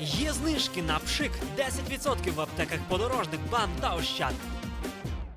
Є знижки на пшик 10% в аптеках подорожник, бам та ощад.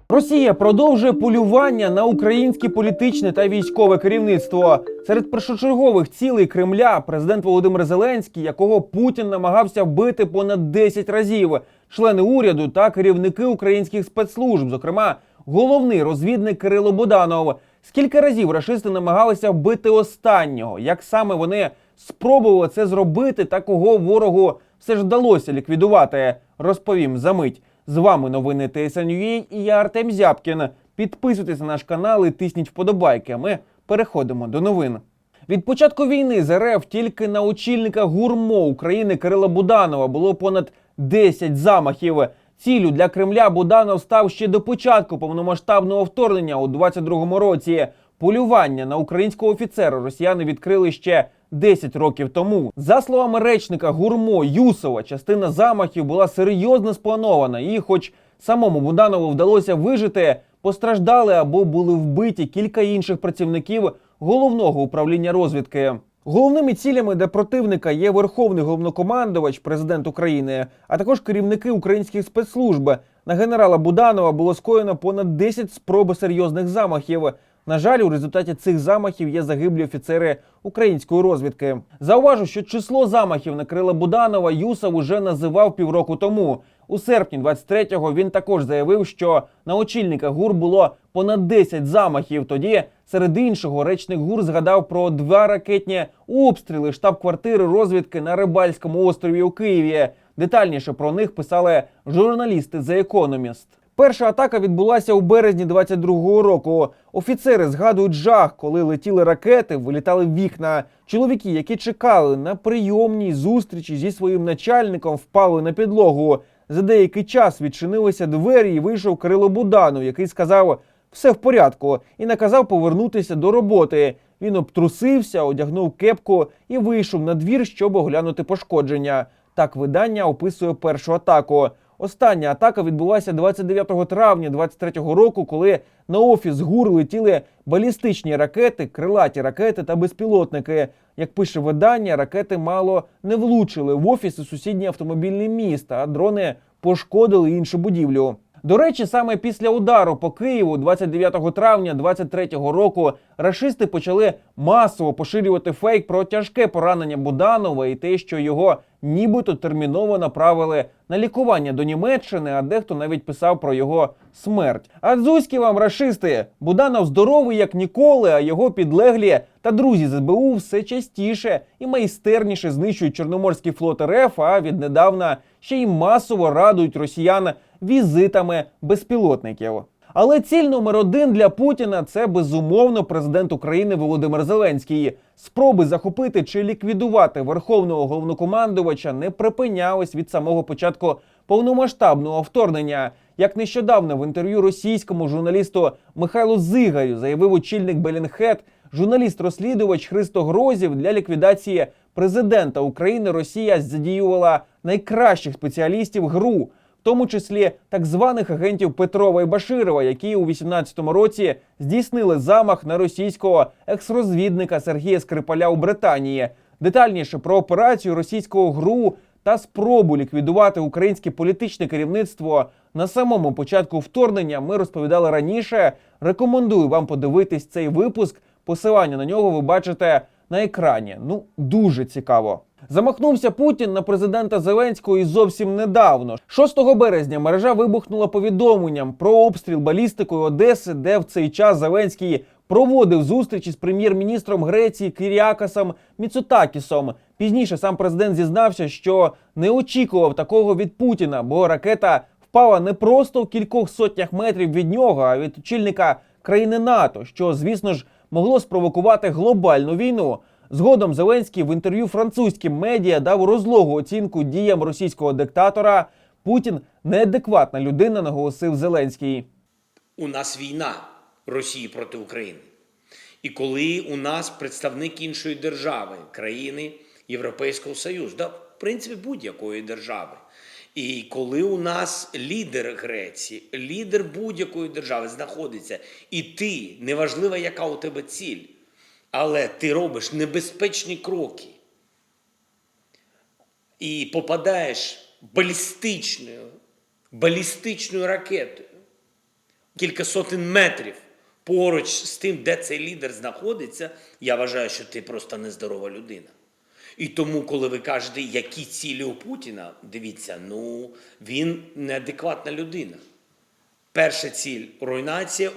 Росія продовжує полювання на українське політичне та військове керівництво. Серед першочергових цілей Кремля президент Володимир Зеленський, якого Путін намагався вбити понад 10 разів, члени уряду та керівники українських спецслужб, зокрема головний розвідник Кирило Буданов. Скільки разів рашисти намагалися вбити останнього? Як саме вони спробували це зробити, та кого ворогу все ж вдалося ліквідувати? Розповім за мить. З вами новини TSN.ua і я Артем Зябкін. Підписуйтесь на наш канал і тисніть вподобайки. Ми переходимо до новин. Від початку війни з РФ тільки на очільника гурмо України Кирила Буданова було понад 10 замахів. Цілю для Кремля Буданов став ще до початку повномасштабного вторгнення у 22-му році. Полювання на українського офіцера росіяни відкрили ще 10 років тому. За словами речника гурмо Юсова, частина замахів була серйозно спланована, і, хоч самому Буданову вдалося вижити, постраждали або були вбиті кілька інших працівників головного управління розвідки. Головними цілями для противника є верховний головнокомандувач, президент України, а також керівники українських спецслужб. На генерала Буданова було скоєно понад 10 спроб серйозних замахів. На жаль, у результаті цих замахів є загиблі офіцери української розвідки. Зауважу, що число замахів на Крила Буданова Юсов уже називав півроку тому. У серпні 23-го він також заявив, що на очільника ГУР було понад 10 замахів. Тоді, серед іншого, речник ГУР згадав про два ракетні обстріли штаб-квартири розвідки на Рибальському острові у Києві. Детальніше про них писали журналісти The Economist. Перша атака відбулася у березні 22-го року. Офіцери згадують жах, коли летіли ракети, вилітали вікна. Чоловіки, які чекали на прийомній зустрічі зі своїм начальником, впали на підлогу. За деякий час відчинилися двері і вийшов Кирило Буданов, який сказав все в порядку, і наказав повернутися до роботи. Він обтрусився, одягнув кепку і вийшов на двір, щоб оглянути пошкодження. Так видання описує першу атаку. Остання атака відбулася 29 травня 23-го року, коли на офіс ГУР летіли балістичні ракети, крилаті ракети та безпілотники. Як пише видання, ракети мало не влучили в офіс і сусідній автомобільний міст, а дрони пошкодили іншу будівлю. До речі, саме після удару по Києву 29 травня 23-го року рашисти почали масово поширювати фейк про тяжке поранення Буданова і те, що його нібито терміново направили на лікування до Німеччини, а дехто навіть писав про його смерть. А дзузькі вам рашисти! Буданов здоровий як ніколи, а його підлеглі та друзі з СБУ все частіше і майстерніше знищують Чорноморський флот РФ, а віднедавна ще й масово радують росіян візитами безпілотників. Але ціль номер один для Путіна це безумовно президент України Володимир Зеленський. Спроби захопити чи ліквідувати верховного головнокомандувача не припинялись від самого початку повномасштабного вторгнення. Як нещодавно в інтерв'ю російському журналісту Михайлу Зигарю заявив очільник Белінхет, журналіст-розслідувач Христо Грозів для ліквідації президента України Росія задіювала найкращих спеціалістів ГРУ в тому числі так званих агентів Петрова і Баширова, які у 18-му році здійснили замах на російського екс-розвідника Сергія Скрипаля у Британії. Детальніше про операцію російського ГРУ та спробу ліквідувати українське політичне керівництво на самому початку вторгнення ми розповідали раніше. Рекомендую вам подивитись цей випуск. Посилання на нього ви бачите на екрані. Ну дуже цікаво. Замахнувся Путін на президента Зеленського і зовсім недавно. 6 березня мережа вибухнула повідомленням про обстріл балістикою Одеси, де в цей час Зеленський проводив зустрічі з прем'єр-міністром Греції Кіріакасом Міцутакісом. Пізніше сам президент зізнався, що не очікував такого від Путіна, бо ракета впала не просто в кількох сотнях метрів від нього, а від очільника країни НАТО, що, звісно ж, могло спровокувати глобальну війну. Згодом Зеленський в інтерв'ю французьким медіа дав розлогу оцінку діям російського диктатора. Путін неадекватна людина, наголосив Зеленський. у нас війна Росії проти України. І коли у нас представник іншої держави, країни Європейського Союзу, да, в принципі, будь-якої держави. І коли у нас лідер Греції, лідер будь-якої держави знаходиться, і ти, неважливо, яка у тебе ціль, але ти робиш небезпечні кроки, і попадаєш балістичною, балістичною ракетою кілька сотень метрів поруч з тим, де цей лідер знаходиться, я вважаю, що ти просто нездорова людина. І тому, коли ви кажете, які цілі у Путіна, дивіться, ну він неадекватна людина. Перша ціль руйнація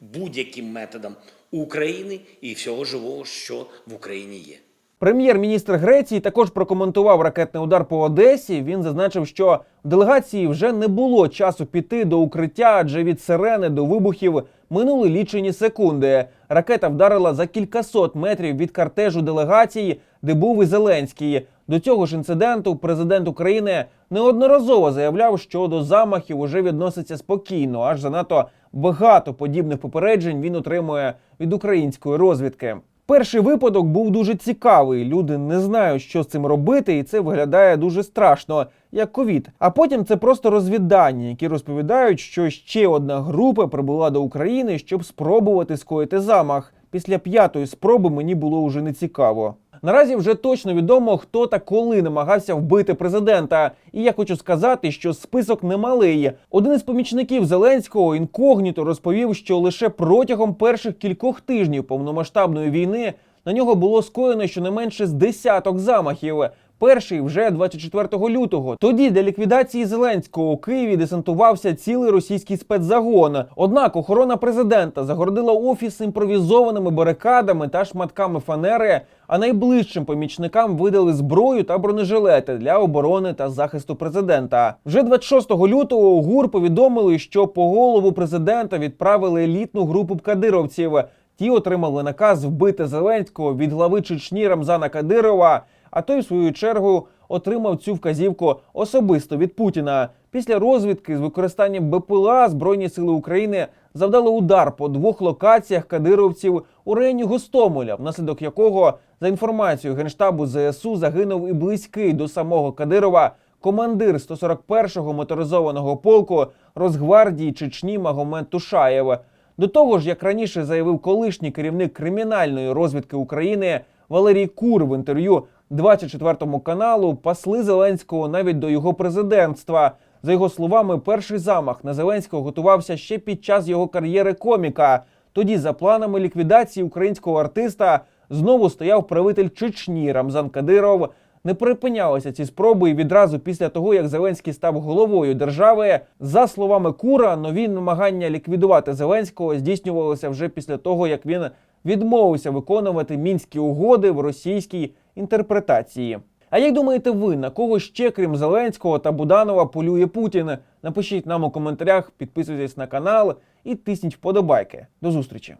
будь-яким методом України і всього живого, що в Україні є. Прем'єр-міністр Греції також прокоментував ракетний удар по Одесі. Він зазначив, що в делегації вже не було часу піти до укриття, адже від сирени до вибухів минули лічені секунди. Ракета вдарила за кількасот метрів від кортежу делегації, де був і Зеленський. До цього ж інциденту президент України неодноразово заявляв, що до замахів уже відноситься спокійно, аж занадто багато подібних попереджень він отримує від української розвідки. Перший випадок був дуже цікавий. Люди не знають, що з цим робити, і це виглядає дуже страшно, як ковід. А потім це просто розвіддані, які розповідають, що ще одна група прибула до України, щоб спробувати скоїти замах. Після п'ятої спроби мені було вже не цікаво. Наразі вже точно відомо, хто та коли намагався вбити президента. І я хочу сказати, що список немалий. Один із помічників Зеленського інкогніто розповів, що лише протягом перших кількох тижнів повномасштабної війни на нього було скоєно щонайменше з десяток замахів. Перший вже 24 лютого. Тоді для ліквідації Зеленського у Києві десантувався цілий російський спецзагон. Однак охорона президента загородила офіс імпровізованими барикадами та шматками фанери. А найближчим помічникам видали зброю та бронежилети для оборони та захисту президента. Вже 26 лютого ГУР повідомили, що по голову президента відправили елітну групу кадировців. Ті отримали наказ вбити Зеленського від глави Чечні Рамзана Кадирова. А той, в свою чергу, отримав цю вказівку особисто від Путіна. Після розвідки з використанням БПЛА Збройні сили України завдали удар по двох локаціях кадировців у районі Гостомеля, внаслідок якого, за інформацією генштабу ЗСУ, загинув і близький до самого Кадирова командир 141-го моторизованого полку Росгвардії Чечні Магомед Тушаєв. До того ж, як раніше заявив колишній керівник кримінальної розвідки України Валерій Кур в інтерв'ю 24 каналу, пасли Зеленського навіть до його президентства. За його словами, перший замах на Зеленського готувався ще під час його кар'єри коміка. Тоді, за планами ліквідації українського артиста, знову стояв правитель Чечні Рамзан Кадиров. Не припинялися ці спроби і відразу після того, як Зеленський став головою держави. За словами Кура, нові намагання ліквідувати Зеленського здійснювалися вже після того, як він відмовився виконувати мінські угоди в російській інтерпретації. А як думаєте ви, на кого ще крім Зеленського та Буданова полює Путін? Напишіть нам у коментарях, підписуйтесь на канал і тисніть вподобайки. До зустрічі!